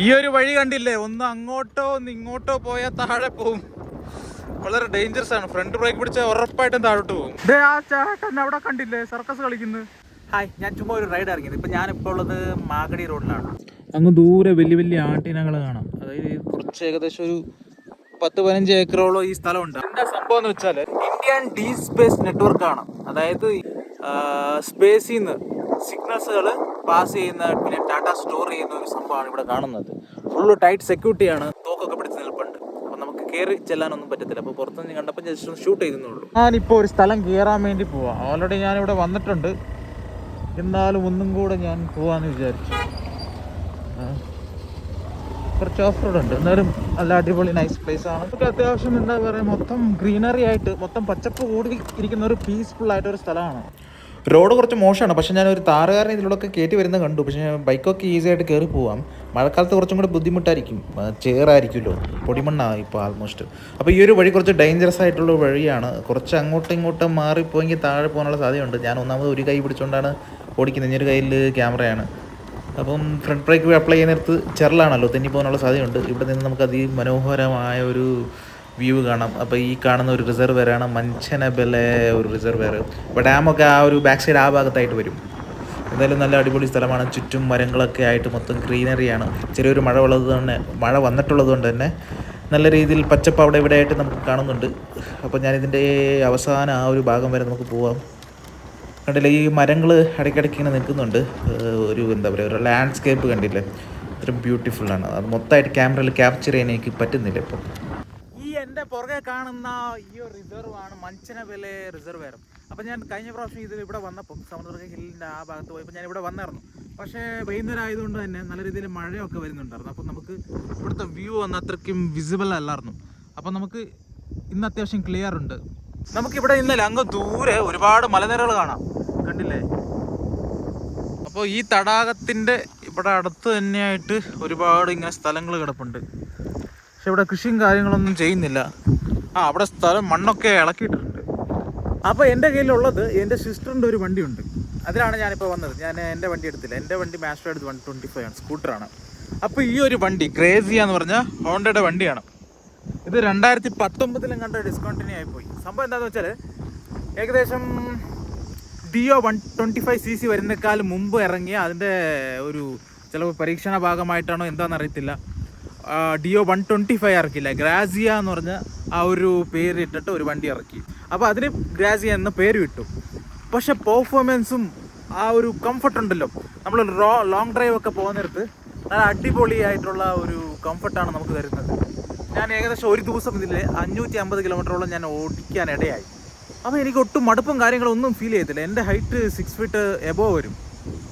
ഈ ഒരു വഴി കണ്ടില്ലേ? ഒന്ന് അങ്ങോട്ടോ ഒന്ന് ഇങ്ങോട്ടോ പോയാൽ താഴെ പോവും. വളരെ ഡേഞ്ചറസ് ആണ്. ഫ്രണ്ട് ബ്രേക്ക് പിടിച്ചാൽ ഉറപ്പായിട്ടും താഴോട്ട് പോകും ആ ചേട്ടൻ അവിടെ കണ്ടില്ലേ? സർക്കസ് കളിക്കുന്നത് ഹായ് ഞാൻ ചുമ്മാ ഒരു റൈഡ് ഇറങ്ങിയത്. ഇപ്പം ഞാനിപ്പോൾ ഉള്ളത് മാഗടി റോഡിലാണ്. അങ്ങ് ദൂരെ വലിയ വലിയ ആട്ടിനകൾ കാണാം. അതായത് കുറച്ച് ഏകദേശം ഒരു പത്ത് പതിനഞ്ച് ഏക്കറോളം ഈ സ്ഥലം ഉണ്ട് എന്താ സംഭവം എന്ന് വെച്ചാൽ ഇന്ത്യൻ ഡീ സ്പേസ് നെറ്റ്വർക്ക് ആണ് അതായത് സ്പേസിൽ നിന്ന് സിഗ്നൽസുകൾ പാസ് ചെയ്യുന്ന പിന്നെ ടാറ്റ സ്റ്റോർ ചെയ്യുന്ന ഒരു സംഭവമാണ് ഇവിടെ കാണുന്നത്. ഫുള്ള് ടൈറ്റ് സെക്യൂരിറ്റിയാണ് തോക്കൊക്കെ പിടിച്ച് നിൽപ്പുണ്ട്. അപ്പോൾ നമുക്ക് കയറി ചെല്ലാനൊന്നും പറ്റത്തില്ല. അപ്പോൾ പുറത്തുനിന്ന് കണ്ടപ്പോൾ ജസ്റ്റ് ഒന്ന് ഷൂട്ട് ചെയ്തെന്നുള്ളൂ ഞാനിപ്പോൾ ഒരു സ്ഥലം കയറാൻ വേണ്ടി പോവാം. ഓൾറെഡി ഞാൻ ഇവിടെ വന്നിട്ടുണ്ട്. എന്നാലും ഒന്നും കൂടെ ഞാൻ പോവാന്ന് വിചാരിച്ചു. കുറച്ച് ഓഫ് റോഡ് ഉണ്ട്. എന്നാലും നല്ല അടിപൊളി നൈസ് പ്ലേസ് ആണ്. നമുക്ക് അത്യാവശ്യം എന്താ പറയുക മൊത്തം ഗ്രീനറി ആയിട്ട് മൊത്തം പച്ചപ്പ് കൂടി ഇരിക്കുന്ന ഒരു പീസ്ഫുൾ ആയിട്ട് ഒരു സ്ഥലമാണ്. റോഡ് കുറച്ച് മോശമാണ്. പക്ഷേ ഞാൻ ഒരു താറുകാരനെ ഇതിലൂടെയൊക്കെ കയറ്റി വരുന്നത് കണ്ടു. പക്ഷേ ബൈക്കൊക്കെ ഈസി ആയിട്ട് കയറി പോവാം. മഴക്കാലത്ത് കുറച്ചും കൂടി ബുദ്ധിമുട്ടായിരിക്കും. ചേറായിരിക്കുമല്ലോ പൊടിമണ്ണാണ് ഇപ്പോൾ ആൾമോസ്റ്റ് അപ്പോൾ ഈ ഒരു വഴി കുറച്ച് ഡേഞ്ചറസ് ആയിട്ടുള്ള വഴിയാണ്. കുറച്ച് അങ്ങോട്ടും ഇങ്ങോട്ടും മാറിപ്പോയെങ്കിൽ താഴെ പോകാനുള്ള സാധ്യതയുണ്ട്. ഞാൻ ഒന്നാമത് ഒരു കൈ പിടിച്ചുകൊണ്ടാണ് ഓടിക്കുന്നത്. ഇനി ഒരു കയ്യിൽ ക്യാമറയാണ്. അപ്പം ഫ്രണ്ട് ബ്രേക്ക് അപ്ലൈ ചെയ്യുന്നിടത്ത് ചെറലാണല്ലോ തെന്നി പോകാനുള്ള സാധ്യതയുണ്ട്. ഇവിടെ നിന്ന് നമുക്ക് അതി മനോഹരമായ ഒരു വ്യൂ കാണാം. അപ്പോൾ ഈ കാണുന്ന ഒരു റിസർവ് വരെയാണ് മഞ്ചനബലെ ഒരു റിസർവ് വേറെ. അപ്പോൾ ഡാമൊക്കെ ആ ഒരു ബാക്ക് സൈഡ് ആ ഭാഗത്തായിട്ട് വരും. എന്തായാലും നല്ല അടിപൊളി സ്ഥലമാണ്. ചുറ്റും മരങ്ങളൊക്കെ ആയിട്ട് മൊത്തം ഗ്രീനറിയാണ് ചെറിയൊരു മഴ ഉള്ളത് തന്നെ മഴ വന്നിട്ടുള്ളത് കൊണ്ട് തന്നെ നല്ല രീതിയിൽ പച്ചപ്പ് അവിടെ ഇവിടെ ആയിട്ട് നമുക്ക് കാണുന്നുണ്ട്. അപ്പോൾ ഞാനിതിന്റെ അവസാന ആ ഒരു ഭാഗം വരെ നമുക്ക് പോവാം. കണ്ടില്ലേ ഈ മരങ്ങൾ ഇടയ്ക്കിടയ്ക്ക് ഇങ്ങനെ നിൽക്കുന്നുണ്ട്. ഒരു എന്താ പറയുക ഒരു ലാൻഡ്സ്കേപ്പ് കണ്ടില്ലേ? അത്ര ബ്യൂട്ടിഫുള്ളാണ് അത് മൊത്തമായിട്ട് ക്യാമറയിൽ ക്യാപ്ചർ ചെയ്യാൻ എനിക്ക് പറ്റുന്നില്ല ഇപ്പം. എന്റെ പുറകെ കാണുന്ന ഈ ഒരു റിസർവ് ആണ് മഞ്ചനബെലെ റിസർവെയർ അപ്പം ഞാൻ കഴിഞ്ഞ പ്രാവശ്യം ഇത് ഇവിടെ വന്നപ്പോൾ സമുദ്ര ഹില്ലിന്റെ ആ ഭാഗത്ത് പോയപ്പോൾ ഞാൻ ഇവിടെ വന്നായിരുന്നു. പക്ഷേ വൈകുന്നേരം ആയതുകൊണ്ട് തന്നെ നല്ല രീതിയിൽ മഴയൊക്കെ വരുന്നുണ്ടായിരുന്നു. അപ്പോൾ നമുക്ക് ഇവിടുത്തെ വ്യൂ ഒന്ന് അത്രയ്ക്കും വിസിബിൾ അല്ലായിരുന്നു. അപ്പം നമുക്ക് ഇന്ന് അത്യാവശ്യം ക്ലിയർ ഉണ്ട്. നമുക്കിവിടെ ഇന്നലെ അങ്ങ് ദൂരെ ഒരുപാട് മലനിരകൾ കാണാം. കണ്ടില്ലേ? അപ്പോൾ ഈ തടാകത്തിന്റെ ഇവിടെ അടുത്ത് തന്നെയായിട്ട് ഒരുപാട് ഇങ്ങനെ സ്ഥലങ്ങൾ കിടപ്പുണ്ട്. പക്ഷെ ഇവിടെ കൃഷിയും കാര്യങ്ങളൊന്നും ചെയ്യുന്നില്ല. ആ അവിടെ സ്ഥലം മണ്ണൊക്കെ ഇളക്കിയിട്ടുണ്ട്. അപ്പോൾ എന്റെ കയ്യിലുള്ളത് എന്റെ സിസ്റ്ററിന്റെ ഒരു വണ്ടിയുണ്ട്. അതിലാണ് ഞാനിപ്പോൾ വന്നത്. ഞാൻ എന്റെ വണ്ടി എടുത്തില്ല. എന്റെ വണ്ടി മാസ്റ്റർ എടുത്ത് വൺ ട്വന്റി ഫൈവ് ആണ്. സ്കൂട്ടറാണ്. അപ്പോൾ ഈ ഒരു വണ്ടി ക്രേസിയ എന്ന് പറഞ്ഞാൽ ഹോണ്ടയുടെ വണ്ടിയാണ്. ഇത് രണ്ടായിരത്തി പത്തൊമ്പതിലും കണ്ട ഡിസ്കണ്ടിന്യൂ ആയിപ്പോയി. സംഭവം എന്താണെന്ന് വെച്ചാൽ ഏകദേശം Dio one twenty five C C വരുന്നേക്കാൾ മുമ്പ് ഇറങ്ങിയ അതിന്റെ ഒരു ചിലപ്പോൾ പരീക്ഷണ ഭാഗമായിട്ടാണോ എന്താണെന്ന് അറിയത്തില്ല. ഡിയോ വൺ ട്വന്റി ഫൈവ് ഇറക്കില്ല ഗ്രാസിയ എന്ന് പറഞ്ഞ ആ ഒരു പേര് ഇട്ടിട്ട് ഒരു വണ്ടി ഇറക്കി. അപ്പോൾ അതിന് ഗ്രാസിയ എന്ന പേര് വിട്ടു. പക്ഷെ പെർഫോമൻസും ആ ഒരു കംഫർട്ട് ഉണ്ടല്ലോ. നമ്മൾ റോ ലോങ് ഡ്രൈവ് ഒക്കെ പോകുന്നിടത്ത് നല്ല അടിപൊളിയായിട്ടുള്ള ഒരു കംഫർട്ടാണ് നമുക്ക് തരുന്നത്. ഞാൻ ഏകദേശം ഒരു ദിവസം ഇതിൽ അഞ്ഞൂറ്റി അമ്പത് കിലോമീറ്ററോളം ഞാൻ ഓടിക്കാൻ ഇടയായി. അപ്പോൾ എനിക്ക് ഒട്ടും മടുപ്പും കാര്യങ്ങളൊന്നും ഫീൽ ചെയ്തില്ല എന്റെ ഹൈറ്റ് സിക്സ് ഫീറ്റ് എബോ വരും.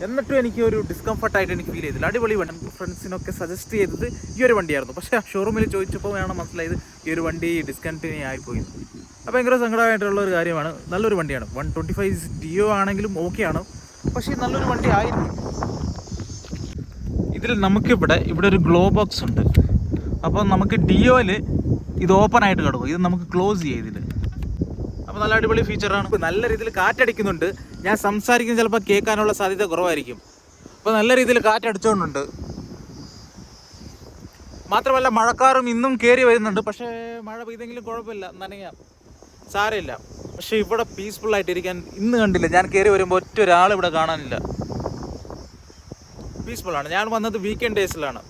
എന്നിട്ടും എനിക്ക് ഒരു ഡിസ്കംഫർട്ടായിട്ട് എനിക്ക് ഫീൽ ചെയ്തില്ല. അടിപൊളി വണ്ടി. ഫ്രണ്ട്സിനൊക്കെ സജസ്റ്റ് ചെയ്തത് ഈ ഒരു വണ്ടിയായിരുന്നു. പക്ഷേ ഷോറൂമിൽ ചോദിച്ചപ്പോൾ വേണം മനസ്സിലായത് ഈ ഒരു വണ്ടി ഡിസ്കണ്ടിന്യൂ ആയിപ്പോയി. അപ്പോൾ ഭയങ്കര സങ്കടമായിട്ടുള്ള ഒരു കാര്യമാണ്. നല്ലൊരു വണ്ടിയാണ്. വൺ ട്വന്റി ഫൈവ് ഡിയോ ആണെങ്കിലും ഓക്കെയാണ് പക്ഷേ നല്ലൊരു വണ്ടി ആയിരുന്നു. ഇതിൽ നമുക്കിവിടെ ഇവിടെ ഒരു ഗ്ലോ ബോക്സ് ഉണ്ട്. അപ്പോൾ നമുക്ക് ഡിയോയിൽ ഇത് ഓപ്പൺ ആയിട്ട് കിടക്കും. ഇത് നമുക്ക് ക്ലോസ് ഇതിൽ അപ്പോൾ നല്ല അടിപൊളി ഫീച്ചറാണ് നല്ല രീതിയിൽ കാറ്റടിക്കുന്നുണ്ട്. ഞാൻ സംസാരിക്കുന്നത് ചിലപ്പോൾ കേൾക്കാനുള്ള സാധ്യത കുറവായിരിക്കും. അപ്പോൾ നല്ല രീതിയിൽ കാറ്റടിച്ചുകൊണ്ടുണ്ട് മാത്രമല്ല മഴക്കാറും ഇന്നും കയറി വരുന്നുണ്ട്. പക്ഷേ മഴ പെയ്തെങ്കിലും കുഴപ്പമില്ല. നനയാം. സാരമില്ല. പക്ഷെ ഇവിടെ പീസ്ഫുൾ ആയിട്ടിരിക്കാൻ ഇന്ന് കണ്ടില്ല. ഞാൻ കയറി വരുമ്പോൾ ഒറ്റ ഒരാൾ ഇവിടെ കാണാനില്ല. ആണ്. ഞാൻ വന്നത് വീക്കെൻഡ് ഡേയ്സിലാണ്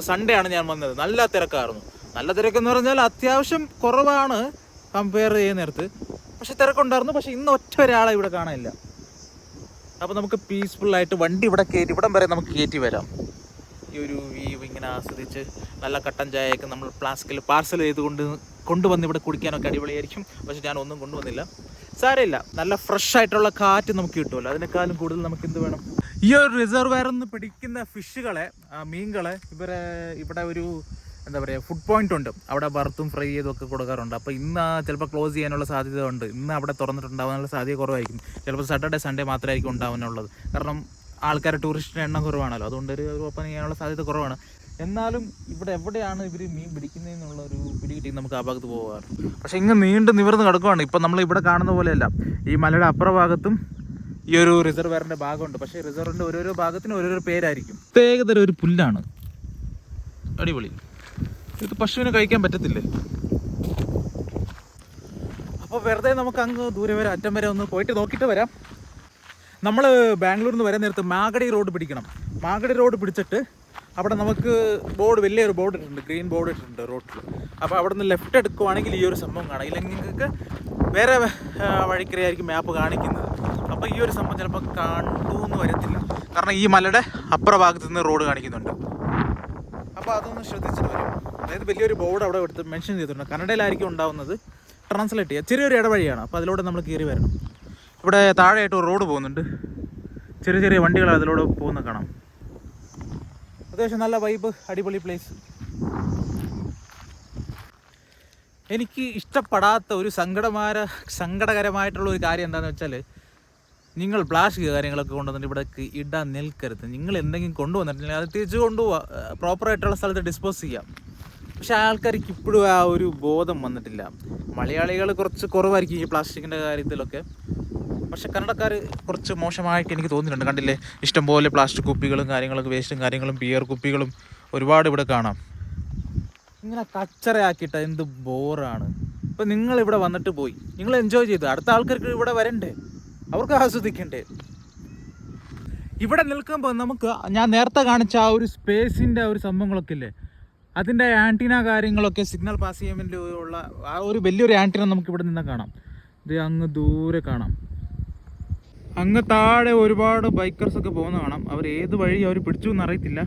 സൺഡേ ആണ് ഞാൻ വന്നത്. നല്ല തിരക്കായിരുന്നു. നല്ല തിരക്കെന്ന് പറഞ്ഞാൽ അത്യാവശ്യം കുറവാണ് കമ്പയർ ചെയ്യുന്നിടത്ത് പക്ഷെ തിരക്കുണ്ടായിരുന്നു. പക്ഷെ ഇന്ന് ഒറ്റ ഒരാളെ ഇവിടെ കാണാനില്ല. അപ്പോൾ നമുക്ക് പീസ്ഫുൾ ആയിട്ട് വണ്ടി ഇവിടെ കയറ്റി ഇവിടം വരെ നമുക്ക് കയറ്റി വരാം. ഈ ഒരു വ്യൂ ഇങ്ങനെ ആസ്വദിച്ച് നല്ല കട്ടൻ ചായയൊക്കെ നമ്മൾ പ്ലാസ്റ്റിക്കിൽ പാർസൽ ചെയ്തുകൊണ്ട് കൊണ്ടുവന്ന് ഇവിടെ കുടിക്കാനൊക്കെ അടിപൊളിയായിരിക്കും. പക്ഷെ ഞാൻ ഒന്നും കൊണ്ടുവന്നില്ല. സാരമില്ല. നല്ല ഫ്രഷ് ആയിട്ടുള്ള കാറ്റ് നമുക്ക് കിട്ടുമല്ലോ. അതിനേക്കാളും കൂടുതൽ നമുക്ക് എന്ത് വേണം? ഈ ഒരു റിസർവയറിൽ നിന്ന് പിടിക്കുന്ന ഫിഷുകളെ മീനുകളെ ഇവരെ ഇവിടെ ഒരു എന്താ പറയുക ഫുഡ് പോയിന്റ് ഉണ്ട്. അവിടെ വറുത്തും ഫ്രൈ ചെയ്തും ഒക്കെ കൊടുക്കാറുണ്ട്. അപ്പോൾ ഇന്ന് ചിലപ്പോൾ ക്ലോസ് ചെയ്യാനുള്ള സാധ്യത ഉണ്ട്. ഇന്ന് അവിടെ തുറന്നിട്ടുണ്ടാവാനുള്ള സാധ്യത കുറവായിരിക്കും. ചിലപ്പോൾ സാറ്റർഡേ സൺഡേ മാത്രമായിരിക്കും ഉണ്ടാവാനുള്ളത് കാരണം ആൾക്കാർ ടൂറിസ്റ്റിന് എണ്ണം കുറവാണല്ലോ. അതുകൊണ്ട് ഒരു ഓപ്പൺ ചെയ്യാനുള്ള സാധ്യത കുറവാണ്. എന്നാലും ഇവിടെ എവിടെയാണ് ഇവർ മീൻ പിടിക്കുന്നതെന്നുള്ള ഒരു പിടി കിട്ടി നമുക്ക് ആ ഭാഗത്ത് പോകാറ്. പക്ഷേ ഇങ്ങ് നീണ്ട് നിവർന്ന് കിടക്കുവാണ്. ഇപ്പം നമ്മൾ ഇവിടെ കാണുന്ന പോലെയല്ല. ഈ മലയുടെ അപ്പുറ ഭാഗത്തും ഈ ഒരു റിസർവറിന്റെ ഭാഗമുണ്ട്. പക്ഷേ റിസർവറിന്റെ ഓരോരോ ഭാഗത്തിന് ഓരോരോ പേരായിരിക്കും. പ്രത്യേകതരം ഒരു പുല്ലാണ്. അടിപൊളി. ഇത് പശുവിന് കഴിക്കാൻ പറ്റത്തില്ലേ? അപ്പോൾ വെറുതെ നമുക്ക് അങ്ങ് ദൂരെ വരെ അറ്റം വരെ ഒന്ന് പോയിട്ട് നോക്കിയിട്ട് വരാം. നമ്മൾ ബാംഗ്ലൂരിൽ നിന്ന് വരാൻ നേരത്ത് മാഗടി റോഡ് പിടിക്കണം. മാഗടി റോഡ് പിടിച്ചിട്ട് അവിടെ നമുക്ക് ബോർഡ് വലിയൊരു ബോർഡ് ഇട്ടിട്ടുണ്ട് ഗ്രീൻ ബോർഡ് ഇട്ടിട്ടുണ്ട് റോഡിൽ അപ്പോൾ അവിടെ നിന്ന് ലെഫ്റ്റ് എടുക്കുവാണെങ്കിൽ ഈ ഒരു സംഭവം കാണാം. ഇല്ലെങ്കിൽ നിങ്ങൾക്ക് വേറെ വഴിക്കറിയായിരിക്കും മാപ്പ് കാണിക്കുന്നത്. അപ്പോൾ ഈ ഒരു സംഭവം ചിലപ്പോൾ കണ്ടു എന്ന് വരത്തില്ല. കാരണം ഈ മലയുടെ അപ്പുറ ഭാഗത്ത് നിന്ന് റോഡ് കാണിക്കുന്നുണ്ട്. അപ്പോൾ അതൊന്ന് ശ്രദ്ധിച്ചിട്ട് വരും. അതായത് വലിയൊരു ബോർഡ് അവിടെ എടുത്ത് മെൻഷൻ ചെയ്തിട്ടുണ്ട്. കന്നഡയിലായിരിക്കും ഉണ്ടാവുന്നത്. ട്രാൻസ്ലേറ്റ് ചെയ്യുക ചെറിയൊരു ഇടവഴിയാണ്. അപ്പോൾ അതിലൂടെ നമ്മൾ കയറി വരണം. ഇവിടെ താഴെയായിട്ട് ഒരു റോഡ് പോകുന്നുണ്ട്. ചെറിയ ചെറിയ വണ്ടികൾ അതിലൂടെ പോകുന്ന കാണാം. അത്യാവശ്യം നല്ല വൈബ് അടിപൊളി പ്ലേസ് എനിക്ക് ഇഷ്ടപ്പെടാത്ത ഒരു സങ്കടമാര സങ്കടകരമായിട്ടുള്ള ഒരു കാര്യം എന്താണെന്ന് വെച്ചാൽ നിങ്ങൾ പ്ലാസ്റ്റിക് കാര്യങ്ങളൊക്കെ കൊണ്ടുവന്നിട്ട് ഇവിടേക്ക് ഇടാൻ നിൽക്കരുത്. നിങ്ങൾ എന്തെങ്കിലും കൊണ്ടുവന്നിട്ടുണ്ടെങ്കിൽ അത് തിരിച്ചു കൊണ്ടുപോവാ. പ്രോപ്പറായിട്ടുള്ള സ്ഥലത്ത് ഡിസ്പോസ് ചെയ്യാം. പക്ഷെ ആൾക്കാർക്ക് ഇപ്പോഴും ആ ഒരു ബോധം വന്നിട്ടില്ല. മലയാളികൾ കുറച്ച് കുറവായിരിക്കും ഈ പ്ലാസ്റ്റിക്കിന്റെ കാര്യത്തിലൊക്കെ. പക്ഷെ കന്നഡക്കാർ കുറച്ച് മോശമായിട്ട് എനിക്ക് തോന്നിയിട്ടുണ്ട്. കണ്ടില്ലേ? ഇഷ്ടംപോലെ പ്ലാസ്റ്റിക് കുപ്പികളും കാര്യങ്ങളൊക്കെ വേസ്റ്റും കാര്യങ്ങളും ബിയർ കുപ്പികളും ഒരുപാട് ഇവിടെ കാണാം. ഇങ്ങനെ കച്ചറയാക്കിയിട്ട് എന്ത് ബോറാണ്. ഇപ്പം നിങ്ങൾ ഇവിടെ വന്നിട്ട് പോയി. നിങ്ങൾ എൻജോയ് ചെയ്തു. അടുത്ത ആൾക്കാർക്ക് ഇവിടെ വരണ്ടേ? അവർക്ക് ആസ്വദിക്കണ്ടേ? ഇവിടെ നിൽക്കുമ്പോൾ നമുക്ക് ഞാൻ നേരത്തെ കാണിച്ച ആ ഒരു സ്പേസിന്റെ ഒരു സംഭവങ്ങളൊക്കെ ഇല്ലേ? അതിന്റെ ആന്റിന കാര്യങ്ങളൊക്കെ സിഗ്നൽ പാസ് വേണ്ടി ഉള്ള ആ ഒരു വലിയൊരു ആന്റിന നമുക്ക് ഇവിടെ നിന്ന് കാണാം. ഇത് അങ്ങ് ദൂരെ കാണാം. അങ്ങ് താഴെ ഒരുപാട് ബൈക്കേഴ്സ് ഒക്കെ പോകുന്ന കാണാം. അവർ ഏത് വഴി അവർ പിടിച്ചു എന്ന് അറിയത്തില്ല.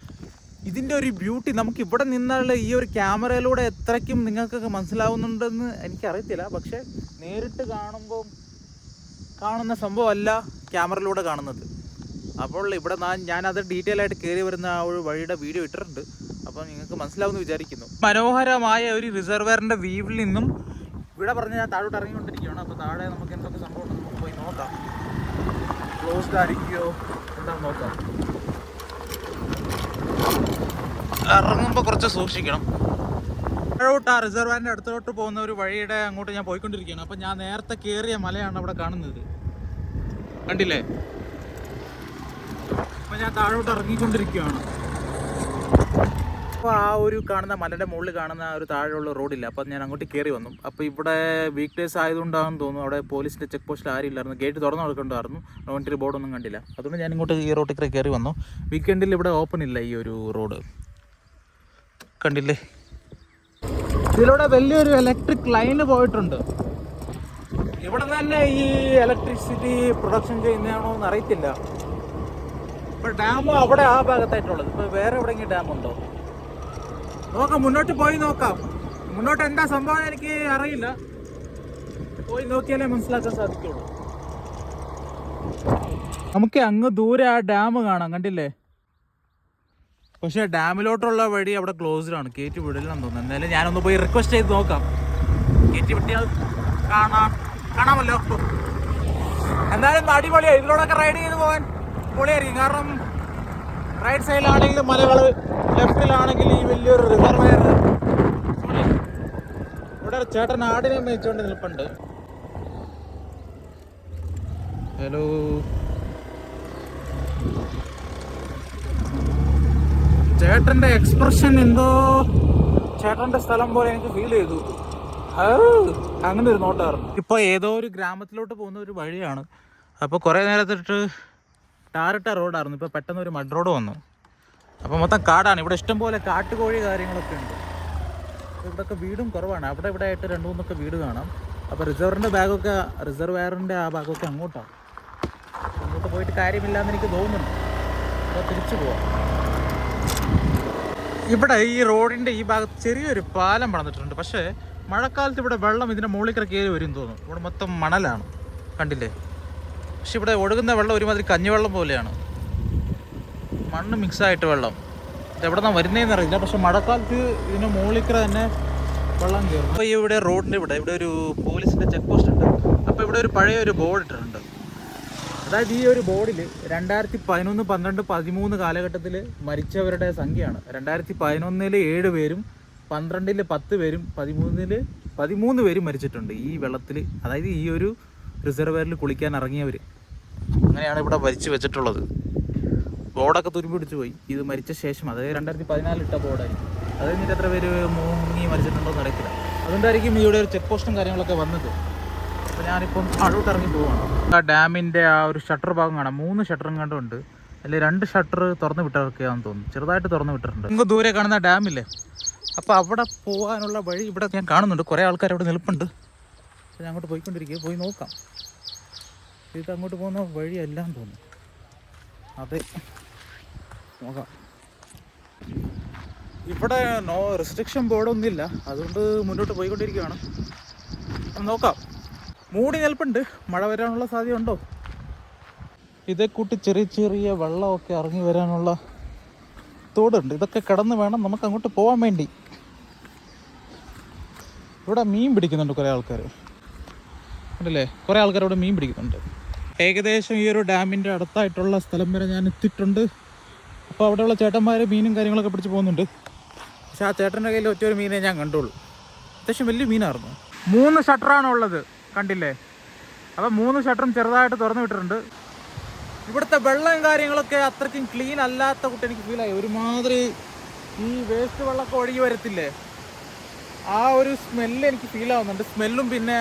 ഇതിന്റെ ഒരു ബ്യൂട്ടി നമുക്ക് ഇവിടെ നിന്നുള്ള ഈ ഒരു ക്യാമറയിലൂടെ എത്രയ്ക്കും നിങ്ങൾക്കൊക്കെ മനസ്സിലാവുന്നുണ്ടെന്ന് എനിക്കറിയത്തില്ല. പക്ഷേ നേരിട്ട് കാണുമ്പോൾ കാണുന്ന സംഭവമല്ല ക്യാമറയിലൂടെ കാണുന്നത്. അപ്പോൾ ഇവിടെ ഞാൻ അത് ഡീറ്റെയിൽ ആയിട്ട് കയറി വരുന്ന ആ ഒരു വഴിയുടെ വീഡിയോ ഇട്ടിട്ടുണ്ട്. അപ്പോൾ നിങ്ങൾക്ക് മനസ്സിലാവുമെന്ന് വിചാരിക്കുന്നു. മനോഹരമായ ഒരു റിസർവറിന്റെ വീവിൽ നിന്നും ഇവിടെ പറഞ്ഞ ഞാൻ താഴോട്ട് ഇറങ്ങിക്കൊണ്ടിരിക്കുകയാണ്. അപ്പോൾ താഴെ നമുക്ക് എന്തൊക്കെ സംഭവം നമുക്ക് പോയി നോക്കാം. ക്ലോസ്ഡ് ആയിരിക്കുമോ എന്താണെന്ന് നോക്കാം. ഇറങ്ങുമ്പോൾ കുറച്ച് സൂക്ഷിക്കണം. താഴോട്ട് ആ റിസർവാറിന്റെ അടുത്തോട്ട് പോകുന്ന ഒരു വഴിയുടെ അങ്ങോട്ട് ഞാൻ പോയിക്കൊണ്ടിരിക്കുകയാണ്. അപ്പം ഞാൻ നേരത്തെ കയറിയ മലയാണ് അവിടെ കാണുന്നത്. കണ്ടില്ലേ? അപ്പം ഞാൻ താഴോട്ട് ഇറങ്ങിക്കൊണ്ടിരിക്കുകയാണ്. അപ്പോൾ ആ ഒരു കാണുന്ന മലയുടെ മുകളിൽ കാണുന്ന ഒരു താഴെയുള്ള റോഡില്ല. അപ്പോൾ ഞാൻ അങ്ങോട്ട് കയറി വന്നു. അപ്പോൾ ഇവിടെ വീക്ക് ഡേയ്സ് ആയതുകൊണ്ടാണെന്ന് തോന്നുന്നു. അവിടെ പോലീസിന്റെ ചെക്ക് പോസ്റ്റിൽ ആരും ഇല്ലായിരുന്നു. ഗേറ്റ് തുറന്നു കൊടുക്കണ്ടായിരുന്നു നോൺട്രി ബോർഡൊന്നും കണ്ടില്ല. അതുകൊണ്ട് ഞാൻ ഇങ്ങോട്ട് ഈ റോട്ടിൽ കൂടെ കയറി വന്നു. വീക്കെൻഡിൽ ഇവിടെ ഓപ്പൺ ഇല്ല ഈ ഒരു റോഡ് കണ്ടില്ലേ? ഇതിലൂടെ വലിയൊരു ഇലക്ട്രിക് ലൈന് പോയിട്ടുണ്ട്. ഇവിടെ തന്നെ ഈ ഇലക്ട്രിസിറ്റി പ്രൊഡക്ഷൻ ചെയ്യുന്നതാണോ എന്ന് അറിയത്തില്ല. ഇപ്പൊ ഡാം അവിടെ ആ ഭാഗത്തായിട്ടുള്ളത്. ഇപ്പൊ വേറെ എവിടെയെങ്കിലും ഡാം ഉണ്ടോ? നോക്കാം മുന്നോട്ട് പോയി നോക്കാം. മുന്നോട്ട് എന്താ സംഭവം എനിക്ക് അറിയില്ല. പോയി നോക്കിയാലേ മനസ്സിലാക്കാൻ സാധിക്കുള്ളൂ. നമുക്ക് അങ്ങ് ദൂരെ ആ ഡാം കാണാം കണ്ടില്ലേ? പക്ഷേ ഡാമിലോട്ടുള്ള വഴി അവിടെ ക്ലോസ്ഡ് ആണ്. കയറ്റി വിടില്ലെന്ന് തോന്നുന്നു. എന്തായാലും ഞാനൊന്ന് പോയി റിക്വസ്റ്റ് ചെയ്ത് നോക്കാം. കയറ്റി വിട്ടിയാൽ കാണാം. കാണാമല്ലോ. എന്തായാലും അടിപൊളിയാണ് ഇതിലൂടെയൊക്കെ റൈഡ് ചെയ്ത് പോകാൻ പൊളിയായിരിക്കും. കാരണം റൈറ്റ് സൈഡിലാണെങ്കിൽ മലകൾ ലെഫ്റ്റിലാണെങ്കിൽ ഈ വലിയൊരു റിസർവയർ ഇവിടെ ചേട്ടൻ ആടിനെ മേയിച്ചുകൊണ്ട് നിൽപ്പുണ്ട്. ഹലോ ചേട്ടന്റെ എക്സ്പ്രഷൻ എന്തോ? ചേട്ടന്റെ സ്ഥലം പോലെ എനിക്ക് ഫീൽ ചെയ്തു. അങ്ങനെ ഒരു നോട്ടായിരുന്നു. ഇപ്പോൾ ഏതോ ഒരു ഗ്രാമത്തിലോട്ട് പോകുന്ന ഒരു വഴിയാണ്. അപ്പോൾ കുറേ നേരത്തിട്ട് ടാറിട്ട റോഡായിരുന്നു. ഇപ്പോൾ പെട്ടെന്ന് ഒരു മഡ് റോഡ് വന്നു. അപ്പോൾ മൊത്തം കാടാണ്. ഇവിടെ ഇഷ്ടംപോലെ കാട്ടുകോഴി കാര്യങ്ങളൊക്കെ ഉണ്ട്. ഇവിടെയൊക്കെ വീടും കുറവാണ്. അവിടെ ഇവിടെ ആയിട്ട് രണ്ട് മൂന്നൊക്കെ വീട് കാണാം. അപ്പോൾ റിസർവറിന്റെ ബാഗൊക്കെ റിസർവയറിന്റെ ആ ഭാഗമൊക്കെ അങ്ങോട്ടാണ് അങ്ങോട്ട് പോയിട്ട് കാര്യമില്ലാന്ന് എനിക്ക് തോന്നുന്നു. അപ്പോൾ തിരിച്ചു പോവാം. ഇവിടെ ഈ റോഡിന്റെ ഈ ഭാഗത്ത് ചെറിയൊരു പാലം പണിതിട്ടുണ്ട്. പക്ഷേ മഴക്കാലത്ത് ഇവിടെ വെള്ളം ഇതിന്റെ മുകളിൽ കയറി വരും തോന്നുന്നു. ഇവിടെ മൊത്തം മണലാണ്. കണ്ടില്ലേ? പക്ഷെ ഇവിടെ ഒഴുകുന്ന വെള്ളം ഒരുമാതിരി കഞ്ഞിവെള്ളം പോലെയാണ്. മണ്ണ് മിക്സായിട്ട് വെള്ളം. ഇതെവിടെ നിന്നാണ് വരുന്നതെന്ന് അറിയില്ല പക്ഷെ മഴക്കാലത്ത് ഇതിന്റെ മുകളിൽ തന്നെ വെള്ളം കയറും. അപ്പോൾ ഇവിടെ റോഡിന്റെ ഇവിടെ ഇവിടെ ഒരു പോലീസിന്റെ ചെക്ക് പോസ്റ്റ് ഉണ്ട്. അപ്പോൾ ഇവിടെ ഒരു പഴയ ഒരു ബോർഡ് ഇട്ടിട്ടുണ്ട്. അതായത് ഈ ഒരു ബോർഡിൽ രണ്ടായിരത്തി പതിനൊന്ന് പന്ത്രണ്ട് പതിമൂന്ന് കാലഘട്ടത്തിൽ മരിച്ചവരുടെ സംഖ്യയാണ്. രണ്ടായിരത്തി പതിനൊന്നിൽ ഏഴ് പേരും പന്ത്രണ്ടിൽ പത്ത് പേരും പതിമൂന്നിൽ പതിമൂന്ന് പേരും മരിച്ചിട്ടുണ്ട് ഈ വെള്ളത്തിൽ. അതായത് ഈ ഒരു റിസർവയറിൽ കുളിക്കാൻ ഇറങ്ങിയവർ അങ്ങനെയാണ് ഇവിടെ വരിച്ചു വെച്ചിട്ടുള്ളത്. ബോർഡൊക്കെ തുരുമ്പി പിടിച്ചു പോയി. ഇത് മരിച്ച ശേഷം അതായത് രണ്ടായിരത്തി പതിനാലിട്ട ബോർഡായി അത് കഴിഞ്ഞിട്ട് എത്ര പേര് മുങ്ങി മരിച്ചിട്ടുണ്ടോ എന്ന് അറിയത്തില്ല. അതുകൊണ്ടായിരിക്കും ഇവിടെ ഒരു ചെക്ക് പോസ്റ്റും കാര്യങ്ങളൊക്കെ വന്നത്. അപ്പോൾ ഞാനിപ്പം അഴോട്ട് ഇറങ്ങി പോവാണ്. ആ ഡാമിന്റെ ആ ഒരു ഷട്ടർ ഭാഗം കാണാം. മൂന്ന് ഷട്ടറും കണ്ടുണ്ട് അതിൽ രണ്ട് ഷട്ടർ തുറന്ന് വിട്ടിറക്കുകയാണെന്ന് തോന്നുന്നു. ചെറുതായിട്ട് തുറന്ന് വിട്ടിട്ടുണ്ട്. നിങ്ങൾക്ക് ദൂരെ കാണുന്ന ഡാമില്ലേ? അപ്പോൾ അവിടെ പോകാനുള്ള വഴി ഇവിടെ ഞാൻ കാണുന്നുണ്ട്. കുറേ ആൾക്കാർ അവിടെ നിൽപ്പുണ്ട്. ഞാൻ അങ്ങോട്ട് പോയിക്കൊണ്ടിരിക്കുക പോയി നോക്കാം. ഇത് അങ്ങോട്ട് പോകുന്ന വഴിയെല്ലാം തോന്നുന്നു. അതെ നോക്കാം. ഇവിടെ നോ റെസ്ട്രിക്ഷൻ ബോർഡൊന്നുമില്ല അതുകൊണ്ട് മുന്നോട്ട് പോയിക്കൊണ്ടിരിക്കുകയാണ്. നോക്കാം. മൂടി നിൽപ്പുണ്ട്. മഴ വരാനുള്ള സാധ്യത ഉണ്ടോ ഇതേ കൂട്ടി ചെറിയ ചെറിയ വെള്ളമൊക്കെ ഇറങ്ങി വരാനുള്ള തോടുണ്ട്. ഇതൊക്കെ കടന്ന് വേണം നമുക്ക് അങ്ങോട്ട് പോകാൻ വേണ്ടി. ഇവിടെ മീൻ പിടിക്കുന്നുണ്ട് കുറേ ആൾക്കാർ ഉണ്ടല്ലേ? കുറേ ഇവിടെ മീൻ പിടിക്കുന്നുണ്ട്. ഏകദേശം ഈ ഒരു ഡാമിന്റെ അടുത്തായിട്ടുള്ള സ്ഥലം വരെ ഞാൻ എത്തിയിട്ടുണ്ട്. അപ്പോൾ അവിടെയുള്ള ചേട്ടന്മാർ മീനും കാര്യങ്ങളൊക്കെ പിടിച്ച് പോകുന്നുണ്ട്. പക്ഷെ ആ ചേട്ടന്റെ കയ്യിൽ ഒറ്റ ഒരു മീനെ ഞാൻ കണ്ടുള്ളൂ. അത്യാവശ്യം വലിയ മീനായിരുന്നു. മൂന്ന് ഷട്ടറാണ് ഉള്ളത്. കണ്ടില്ലേ? അപ്പം മൂന്ന് ഷട്ടറും ചെറുതായിട്ട് തുറന്നു വിട്ടിട്ടുണ്ട്. ഇവിടുത്തെ വെള്ളം കാര്യങ്ങളൊക്കെ അത്രയ്ക്കും ക്ലീൻ അല്ലാത്ത കുട്ടി എനിക്ക് ഫീലായി ഒരുമാതിരി ഈ വേസ്റ്റ് വെള്ളമൊക്കെ ഒഴുകി വരത്തില്ലേ? ആ ഒരു സ്മെല്ല് എനിക്ക് ഫീൽ ആവുന്നുണ്ട്. സ്മെല്ലും പിന്നെ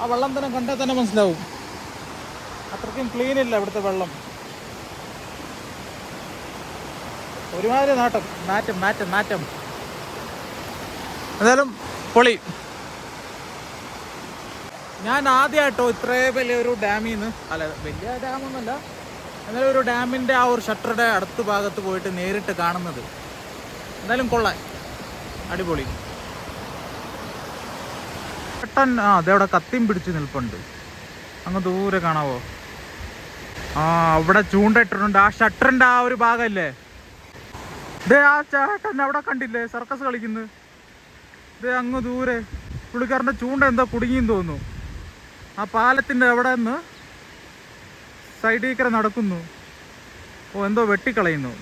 ആ വെള്ളം തന്നെ കണ്ടാൽ തന്നെ മനസ്സിലാവും. അത്രയ്ക്കും ക്ലീൻ ഇല്ല ഇവിടുത്തെ വെള്ളം. ഒരുമാതിരി നാട്ടം. നാറ്റം നാറ്റം നാറ്റം എന്തായാലും പൊളി. ഞാൻ ആദ്യമായിട്ടോ ഇത്രേ വലിയൊരു ഡാമിൽ നിന്ന് അല്ല വലിയ ഡാമൊന്നുമല്ല. എന്നാലും ഒരു ഡാമിന്റെ ആ ഒരു ഷട്ടറുടെ അടുത്ത ഭാഗത്ത് പോയിട്ട് നേരിട്ട് കാണുന്നത്. എന്തായാലും കൊള്ളാൻ അടിപൊളി. പെട്ടൻ ആ അതവിടെ കത്തിയും പിടിച്ച് നിൽപ്പുണ്ട്. അങ്ങ് ദൂരെ കാണാവോ? ആ അവിടെ ചൂണ്ടയിട്ടിട്ടുണ്ട്. ആ ഷട്ടറിന്റെ ആ ഒരു ഭാഗമല്ലേ ഇതേ ആ ചേട്ടൻ അവിടെ കണ്ടില്ലേ? സർക്കസ് കളിക്കുന്നത് ഇതേ അങ്ങ് ദൂരെ. പുള്ളിക്കാരന്റെ ചൂണ്ട എന്താ കുടുങ്ങിയെന്ന് തോന്നുന്നു. ആ പാലത്തിന്റെ അവിടെ നിന്ന് സൈഡീക്കര നടക്കുന്നു. ഓ എന്തോ വെട്ടിക്കളയുന്നു.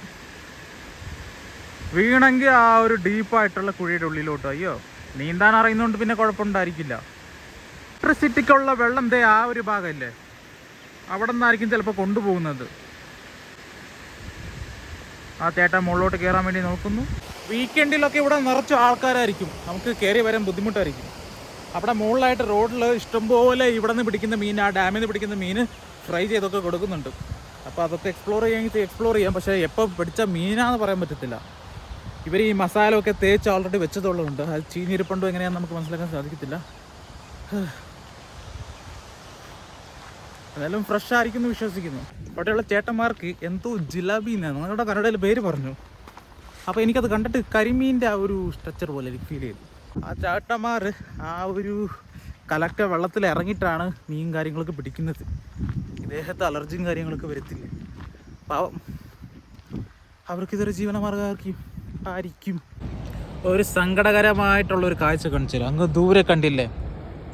വീണെങ്കിൽ ആ ഒരു ഡീപ്പായിട്ടുള്ള കുഴിയുടെ ഉള്ളിലോട്ട്. അയ്യോ. നീന്താൻ അറിയുന്നതുകൊണ്ട് പിന്നെ കുഴപ്പമുണ്ടായിരിക്കില്ല. ഇലക്ട്രിസിറ്റിക്കുള്ള വെള്ളം ദേ ആ ഒരു ഭാഗമല്ലേ അവിടെ നിന്നായിരിക്കും ചിലപ്പോൾ കൊണ്ടുപോകുന്നത്. ആ ചേട്ടൻ മുകളിലോട്ട് കയറാൻ വേണ്ടി നോക്കുന്നു. വീക്കെൻഡിലൊക്കെ ഇവിടെ നിറച്ച് ആൾക്കാരായിരിക്കും. നമുക്ക് കയറി വരാൻ ബുദ്ധിമുട്ടായിരിക്കും. അവിടെ മുകളിലായിട്ട് റോഡിൽ ഇഷ്ടംപോലെ ഇവിടെ നിന്ന് പിടിക്കുന്ന മീൻ ആ ഡാമിൽ നിന്ന് പിടിക്കുന്ന മീൻ ഫ്രൈ ചെയ്തൊക്കെ കൊടുക്കുന്നുണ്ട്. അപ്പോൾ അതൊക്കെ എക്സ്പ്ലോർ ചെയ്യാമെങ്കിൽ എക്സ്പ്ലോർ ചെയ്യാം. പക്ഷേ എപ്പോൾ പിടിച്ച മീനാന്ന് പറയാൻ പറ്റത്തില്ല. ഇവർ ഈ മസാല ഒക്കെ തേച്ച് ഓൾറെഡി വെച്ചതുള്ളതുണ്ട് അത് ചീഞ്ഞിരിപ്പുണ്ടോ എങ്ങനെയാണെന്ന് നമുക്ക് മനസ്സിലാക്കാൻ സാധിക്കത്തില്ല. എന്തായാലും ഫ്രഷ് ആയിരിക്കും എന്ന് വിശ്വസിക്കുന്നു. അവിടെയുള്ള ചേട്ടന്മാർക്ക് എന്തോ ജിലാബി എന്നാണ്. നിങ്ങളുടെ കന്നഡയിൽ പേര് പറഞ്ഞു. അപ്പോൾ എനിക്കത് കണ്ടിട്ട് കരിമീന്റെ ആ ഒരു സ്ട്രക്ചർ പോലെ എനിക്ക് ഫീൽ ചെയ്തു. ആ ചേട്ടന്മാർ ആ ഒരു കലക്ക വെള്ളത്തിൽ ഇറങ്ങിയിട്ടാണ് മീൻ കാര്യങ്ങളൊക്കെ പിടിക്കുന്നത്. ഇദ്ദേഹത്തെ അലർജിയും കാര്യങ്ങളൊക്കെ വരത്തില്ല. പാവം. അവർക്കിതൊരു ജീവനമാർഗമായിരിക്കും ആയിരിക്കും. ഒരു സങ്കടകരമായിട്ടുള്ള ഒരു കാഴ്ച കാണിച്ചു തരാം. അങ്ങ് ദൂരെ കണ്ടില്ലേ?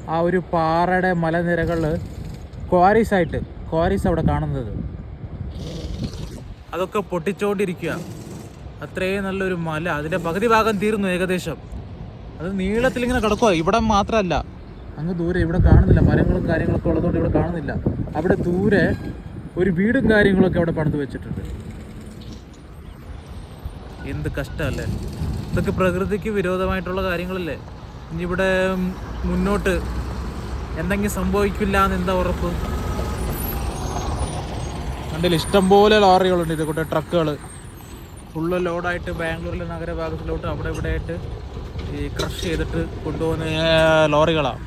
ആ ഒരു പാറയുടെ മലനിരകൾ ക്വാരീസ് ആയിട്ട് ക്വാരീസ് അവിടെ കാണുന്നത്. അതൊക്കെ പൊട്ടിച്ചോണ്ടിരിക്കുക അത്രയും നല്ലൊരു മല. അതിന്റെ പകുതി ഭാഗം തീർന്നു ഏകദേശം. അത് നീളത്തിൽ ഇങ്ങനെ കിടക്കുക ഇവിടെ മാത്രമല്ല അങ്ങ് ദൂരെ ഇവിടെ കാണുന്നില്ല. മരങ്ങളും കാര്യങ്ങളൊക്കെ ഉള്ളതുകൊണ്ട് ഇവിടെ കാണുന്നില്ല. അവിടെ ദൂരെ ഒരു വീടും കാര്യങ്ങളൊക്കെ അവിടെ പണിത് വെച്ചിട്ടുണ്ട്. എന്ത് കഷ്ടമല്ലേ? ഇതൊക്കെ പ്രകൃതിക്ക് വിരോധമായിട്ടുള്ള കാര്യങ്ങളല്ലേ? ഇവിടെ മുന്നോട്ട് എന്തെങ്കിലും സംഭവിക്കില്ല എന്ന് എന്താ ഉറപ്പ്? കണ്ടില്ല ഇഷ്ടംപോലെ ലോറികളുണ്ട് ഇത് കൂട്ടെ ട്രക്കുകൾ ഫുള്ള് ലോഡായിട്ട് ബാംഗ്ലൂരിലെ നഗരഭാഗത്തിലോട്ട് അവിടെ ഇവിടെ ആയിട്ട് ഈ ക്രഷ് ചെയ്തിട്ട് കൊണ്ടുപോകുന്ന ലോറികളാണ്